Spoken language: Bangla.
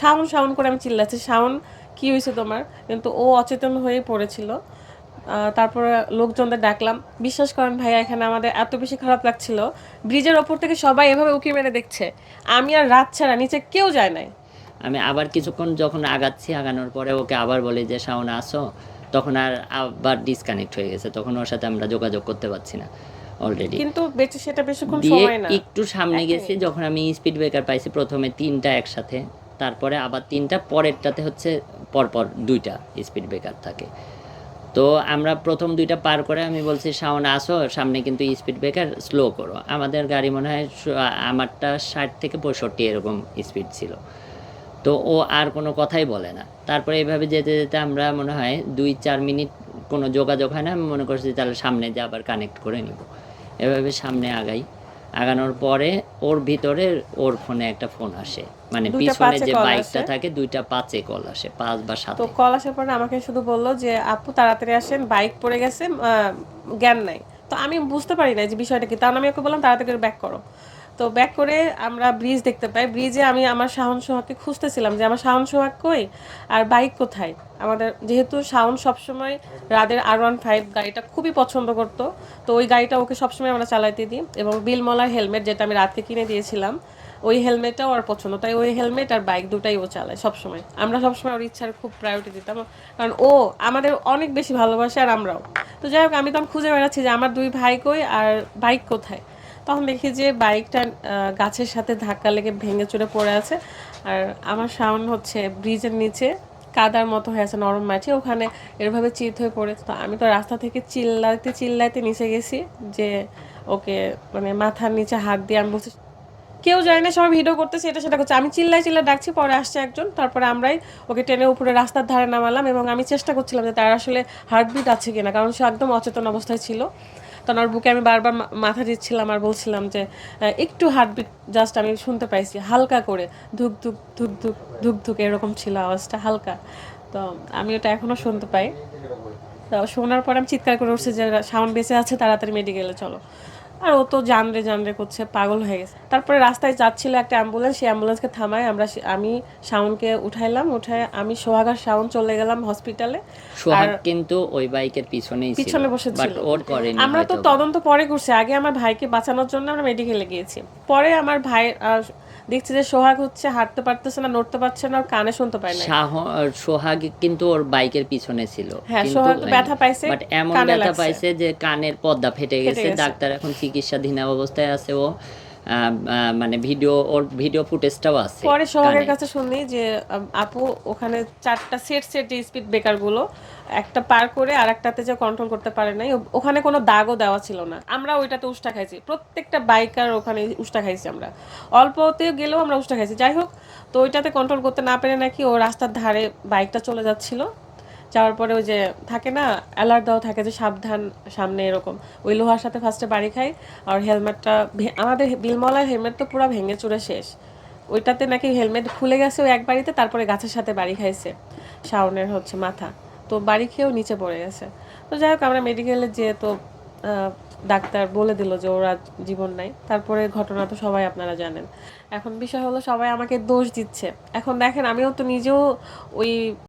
শাওন শাওন করে আমি চিল্লাচ্ছি। শাওন কি হয়েছে তোমার? কিন্তু ও অচেতন হয়ে পড়েছিল। তারপরে লোকজনদের ডাকলাম বিশ্বাস করেন ভাইয়া এখানে আমাদের এত বেশি খারাপ লাগছিল। ব্রিজের ওপর থেকে সবাই এভাবে উকি মেরে দেখছে। আমি আর রাত ছাড়া নিচে কেউ যায় নাই। আমি আবার কিছুক্ষণ যখন আগাচ্ছি আগানোর পরে ওকে আবার বলি যে শাওন আসো। তখন আর আবার ডিসকানেক্ট হয়ে গেছে। তখন ওর সাথে আমরা যোগাযোগ করতে পারছি না অলরেডি কিন্তু বেঁচে সেটা বেশিক্ষণ সময় না। একটু সামনে গেছি যখন আমি স্পিড ব্রেকার পাইছি প্রথমে তিনটা একসাথে। তারপরে আবার তিনটা, পরেরটাতে হচ্ছে পরপর দুইটা স্পিড ব্রেকার থাকে। তো আমরা প্রথম দুইটা পার করে আমি বলছি, শাওন, আসো, সামনে কিন্তু স্পিড ব্রেকার স্লো করো। আমাদের গাড়ি মনে হয় আমারটা ষাট থেকে পঁয়ষট্টি এরকম স্পিড ছিল। তো ও আর কোনো কথাই বলে না। তারপরে এইভাবে যেতে যেতে আমরা মনে হয় দুই চার মিনিট কোনো যোগাযোগ হয় না, আমি মনে করছি তাহলে সামনে যে আবার কানেক্ট করে নিব। এভাবে সামনে আগাই। আগানোর পরে ওর ভিতরে ওর ফোনে একটা ফোন আসে। মানে পিছনে যে বাইকটা থাকে দুইটা পাঁচে কল আসে পাঁচ বা তো কল আসার পরে আমাকে শুধু বলল যে আপু তাড়াতাড়ি আসেন বাইক পড়ে গেছে আহ, জ্ঞান নাই। তো আমি বুঝতে পারি না যে বিষয়টা কি। তখন আমি ওকে বললাম তাড়াতাড়ি ব্যাক করো। তো ব্যাক করে আমরা ব্রিজ দেখতে পাই। ব্রিজে আমি আমার শাহন সোহাগকে খুঁজতেছিলাম যে, আমার শাহন সোহাগ কই? আর বাইক কোথায়? আমাদের যেহেতু শাওন সবসময় রাদের আর ওয়ান ফাইভ গাড়িটা খুবই পছন্দ করতো, তো ওই গাড়িটা ওকে সবসময় আমরা চালাইতে দিই এবং বিলমলার হেলমেট যেটা আমি রাতকে কিনে দিয়েছিলাম, ওই হেলমেটটাও ওর পছন্দ। তাই ওই হেলমেট আর বাইক দুটাই ও চালায় সবসময়। আমরা সবসময় ওর ইচ্ছার খুব প্রায়োরিটি দিতাম, কারণ ও আমাদের অনেক বেশি ভালোবাসে আর আমরাও। তো যাই হোক, আমি তখন খুঁজে বেড়াচ্ছি যে, আমার দুই ভাই কই? আর বাইক কোথায়? তখন দেখি যে বাইকটা গাছের সাথে ধাক্কা লেগে ভেঙে চুরে পড়ে আছে। আর আমার সাউন্ড হচ্ছে ব্রিজের নিচে, কাদার মতো হয়ে আছে, নরম মাটি। ওখানে এরভাবে চিত হয়ে পড়েছে। তো আমি তো রাস্তা থেকে চিল্লাইতে চিল্লাইতে নিচে গেছি যে ওকে মানে মাথার নিচে হাত দিয়ে আমি বলছি, কেউ যায় না সবাই ভিডিও করতেছে, এটা সেটা করছে। আমি চিল্লাই চিল্লাই ডাকছি, পরে আসছে একজন। তারপরে আমরাই ওকে টেনে উপরে রাস্তার ধারে নামালাম এবং আমি চেষ্টা করছিলাম যে তার আসলে হার্টবিট আছে কিনা, কারণ সে একদম অচেতন অবস্থায় ছিল। তখন ওর বুকে আমি বারবার মাথা দিচ্ছিলাম আর বলছিলাম যে একটু হার্টবিট জাস্ট আমি শুনতে পাইছি, হালকা করে, ধুক ধুক ধুক ধুক ধুক ধুক এরকম ছিল আওয়াজটা, হালকা। তো আমি ওটা এখনও শুনতে পাই। তো শোনার পর আমি চিৎকার করে উঠছি যে, সাউন্ড বেঁচে আছে, তাড়াতাড়ি মেডিকেলে চলো। আর ও তো জানরে জানরে করছে পাগল হয়ে গেছে। তারপরে রাস্তায় যাচ্ছিল একটা অ্যাম্বুলেন্স সেই অ্যাম্বুলেন্সকে থামায় আমরা আমি শাওনকে উঠাইলাম উঠায় আমি সোহাগার শাওন চলে গেলাম হসপিটালে সোহাগ কিন্তু ওই বাইকের পিছনেই ছিল পিছনে বসে ছিল। ওর করেনি আমরা তো তদন্ত পরে করছি আগে আমার ভাইকে বাঁচানোর জন্য আমরা মেডিকেলে গিয়েছি। পরে আমার ভাই দেখছি যে সোহাগ হচ্ছে হাঁটতে পারতেছে না নড়তে পারছে না কানে শুনতে পায় না সোহাগ কিন্তু ওর বাইকের পিছনে ছিল। হ্যাঁ, সোহাগ তো ব্যথা পাইছে, বাট এমন ব্যথা পাইছে যে কানের পর্দা ফেটে গেছে। ডাক্তার এখন চিকিৎসাধীন অবস্থায় আছে ও। মানে ভিডিও ওর ভিডিও ফুটেজটাও আছে পরে সোহাগের কাছে শুনি যে আপু ওখানে চারটা সেট সেট যে স্পিড ব্রেকারগুলো একটা পার করে আর একটাতে যে কন্ট্রোল করতে পারে নাই ওখানে কোনো দাগও দেওয়া ছিল না। আমরা ওইটাতে উষ্টা খাইছি। প্রত্যেকটা বাইকার ওখানে উষ্টা খাইছি আমরা। অল্পতে গেলেও আমরা উষ্টা খাইছি। যাই হোক তো ওইটাতে কন্ট্রোল করতে না পেরে নাকি ও রাস্তার ধারে বাইকটা চলে যাচ্ছিল। যাওয়ার পরে ওই যে থাকে না অ্যালার্ট দেওয়া থাকে যে সাবধান সামনে এরকম। ওই লোহার সাথে ফার্স্টে বাড়ি খাই, আর হেলমেটটা আমাদের বিলমলার হেলমেট তো পুরো ভেঙে চুরে শেষ। ওইটাতে নাকি হেলমেট খুলে গেছে ওই এক বাড়িতে, তারপরে গাছের সাথে বাড়ি খাইছে, শাওনের হচ্ছে মাথা। তো বাড়ি খেয়েও নিচে পড়ে গেছে। তো যাই হোক, আমরা মেডিকেলে যেয়ে তো ডাক্তার বলে দিল যে ওরা জীবন নাই। তারপরে ঘটনা তো সবাই আপনারা জানেন। এখন বিষয় হলো সবাই আমাকে দোষ দিচ্ছে। এখন দেখেন, আমিও তো নিজেও ওই